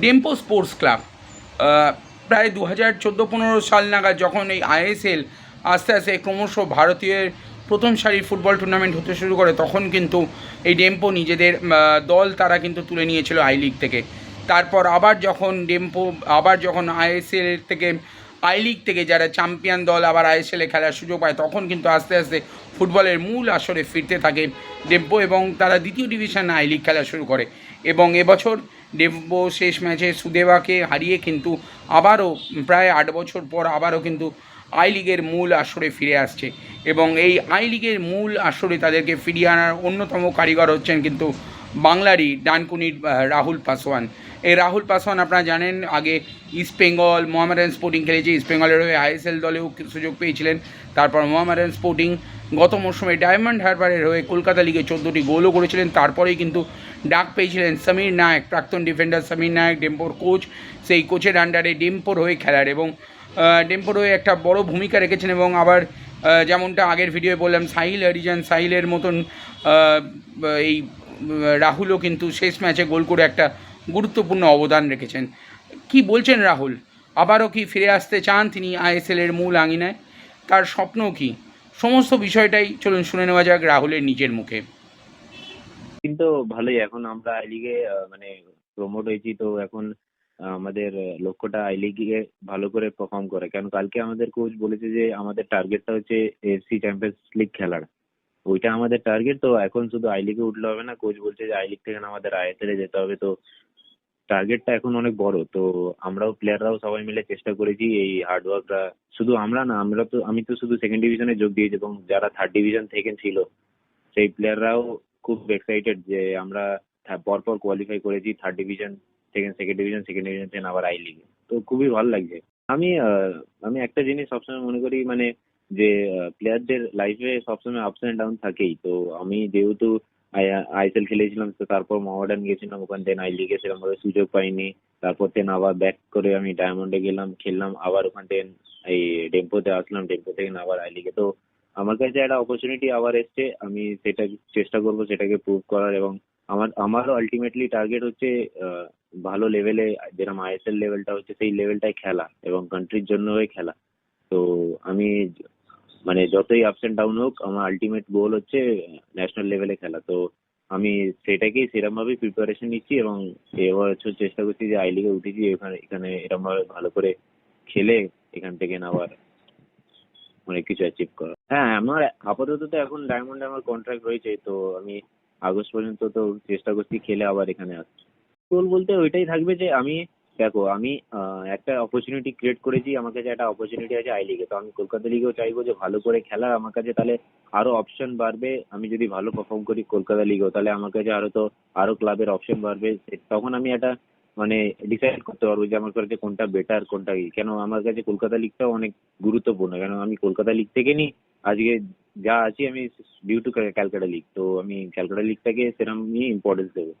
Dempo sports club প্রায় দু হাজার চোদ্দ পনেরো সাল নাগাদ যখন এই আইএসএল আস্তে আস্তে ক্রমশ ভারতীয়ের প্রথম সারির ফুটবল টুর্নামেন্ট হতে শুরু করে, তখন কিন্তু এই ডেম্পো নিজেদের দল তারা কিন্তু তুলে নিয়েছিল আই লিগ থেকে। তারপর আবার যখন ডেম্পো আবার যখন আইএসএল থেকে আই লিগ থেকে যারা চ্যাম্পিয়ন দল আবার আইএসএলে খেলার সুযোগ পায়, তখন কিন্তু আস্তে আস্তে ফুটবলের মূল আসরে ফিরতে থাকে ডেম্পো এবং তারা দ্বিতীয় ডিভিশন আই লিগ খেলা শুরু করে। এবং এবছর ডেম্পো শেষ ম্যাচে সুদেবাকে হারিয়ে কিন্তু আবারও প্রায় আট বছর পর আবারও কিন্তু আই লিগের মূল আসরে ফিরে আসছে এবং এই আই লিগের মূল আসরে তাদেরকে ফিরিয়ে আনার অন্যতম কারিগর হচ্ছেন কিন্তু বাংলারই ডানকুনির রাহুল পাসওয়ান এই রাহুল পাসওয়ান, আপনারা জানেন, আগে ইস্ট বেঙ্গল মোহামেডান স্পোর্টিং খেলেছে। ইস্ট বেঙ্গলের হয়ে আইএসএল দলেও সুযোগ পেয়েছিলেন। তারপর মোহামেডান স্পোর্টিং গত মৌসুমে ডায়মন্ড হারবারের হয়ে কলকাতা লিগে চোদ্দোটি গোলও করেছিলেন। তারপরেই কিন্তু ডাক পেয়েছিলেন সমীর নায়ক, প্রাক্তন ডিফেন্ডার সমীর নায়ক ডেম্পোর কোচ সেই কোচের আন্ডারে ডেম্পোর হয়ে খেলার এবং ডেম্পোর হয়ে একটা বড় ভূমিকা রেখেছেন এবং আবার যেমনটা আগের ভিডিওয়ে বললাম, সাহিল হরিজন, সাহিলের মতন এই রাহুলও কিন্তু শেষ ম্যাচে গোল করে একটা গুরুত্বপূর্ণ অবদান রেখেছেন। কি বলছেন রাহুল? আবারও কি ফিরে আসতে চান তিনি আইএসএল এর মূল আঙিনায়? তার স্বপ্ন কি? সমস্ত বিষয়টাই চলুন শুনে নেওয়া যাক রাহুলের নিজের মুখে। কিন্তু ভালোই, এখন আমরা আই লিগে মানে প্রমোট হয়েছি, তো এখন আমাদের লক্ষ্যটা আই লিগে ভালো করে পারফর্ম করে। কারণ কালকে আমাদের কোচ বলেছে যে আমাদের টার্গেটটা হচ্ছে এফসি চ্যাম্পিয়ন্স লিগ খেলার। ওইটা আমাদের টার্গেট তো এখন শুধু আই লিগে উঠলে হবে না। কোচ বলছে যে আই লিগ থেকে আমাদের আইএসএল যেতে হবে, তো টার্গেটটা এখন অনেক বড়, তো আমরাও প্লেয়াররাও সবাই মিলে চেষ্টা করেছি এই হার্ডওয়ার্কটা শুধু আমরা না, আমরা তো, আমি তো শুধু সেকেন্ড ডিভিশনে যোগ দিয়েছি এবং যারা থার্ড ডিভিশন থেকে ছিল, সেই প্লেয়াররাও খুব এক্সাইটেড যে আমরা পরপর কোয়ালিফাই করেছি third division second second division second division থেকে আবার আই লিগে তো খুবই ভালো লাগছে। আমি আমি একটা জিনিস সবসময় মনে করি মানে যে প্লেয়ারদের লাইফে সবসময় আপস অ্যান্ড ডাউন থাকেই। তো আমি যেহেতু আইএসএল খেলেছিলাম, তো তারপর মহামেডান গেছিলাম ওখান থেকে আই লিগে সেরকম ভাবে সুযোগ পাইনি। তারপর থেকে আবার ব্যাক করে আমি ডায়মন্ডে গেলাম, খেললাম, আবার ওখান থেকে এই ডেম্পোতে আসলাম ডেম্পো থেকে আবার আই লিগে তো আমার কাছে একটা অপরচুনিটি আবার এসছে, আমি সেটা চেষ্টা করব, সেটাকে প্রুভ করার এবং আমার আমারও আলটিমেটলি টার্গেট হচ্ছে ভালো লেভেলে যেরকম আইএসএল লেভেলটা হচ্ছে, সেই লেভেলটাই খেলা এবং কান্ট্রির জন্য হয়ে খেলা। তো আমি মানে যতই আপস অ্যান্ড ডাউন হোক, আমার আলটিমেট গোল হচ্ছে ন্যাশনাল লেভেলে খেলা। তো আমি সেটাকেই সেরকম ভাবে প্রিপারেশন নিচ্ছি এবং এবার হচ্ছে চেষ্টা করছি যে আই লিগে উঠেছি, এখানে এখানে এরকম ভাবে ভালো করে খেলে এখান থেকে আবার অনেক কিছু অ্যাচিভ করা হ্যাঁ আমার আপাতত তো এখন ডায়মন্ডে আমার কন্ট্রাক্ট রয়েছে, তো আমি আগস্ট পর্যন্ত তো চেষ্টা করছি খেলে আবার এখানে আসছি গোল বলতে ওইটাই থাকবে যে আমি দেখো, আমি একটা অপরচুনিটি ক্রিয়েট করেছি, আমার কাছে একটা অপরচুনিটি আছে আই লিগে তো আমি কলকাতা লিগেও চাইব যে ভালো করে খেলা আমার কাছে তাহলে আরও অপশন বাড়বে, আমি যদি ভালো পারফর্ম করি কলকাতা লিগেও তাহলে আমার কাছে আরও তো, আরও ক্লাবের অপশন বাড়বে। তখন আমি একটা মানে ডিসাইড করতে পারব যে আমার কাছে কোনটা বেটার কোনটা কি। কেন আমার কাছে কলকাতা লিগটাও অনেক গুরুত্বপূর্ণ। কেন আমি কলকাতা লিগ থেকে নি আজকে যা আছি আমি ডিউ টু ক্যালকাটা লিগ তো আমি ক্যালকাটা লিগটাকে সেরকম নিয়ে ইম্পর্টেন্স দেবো।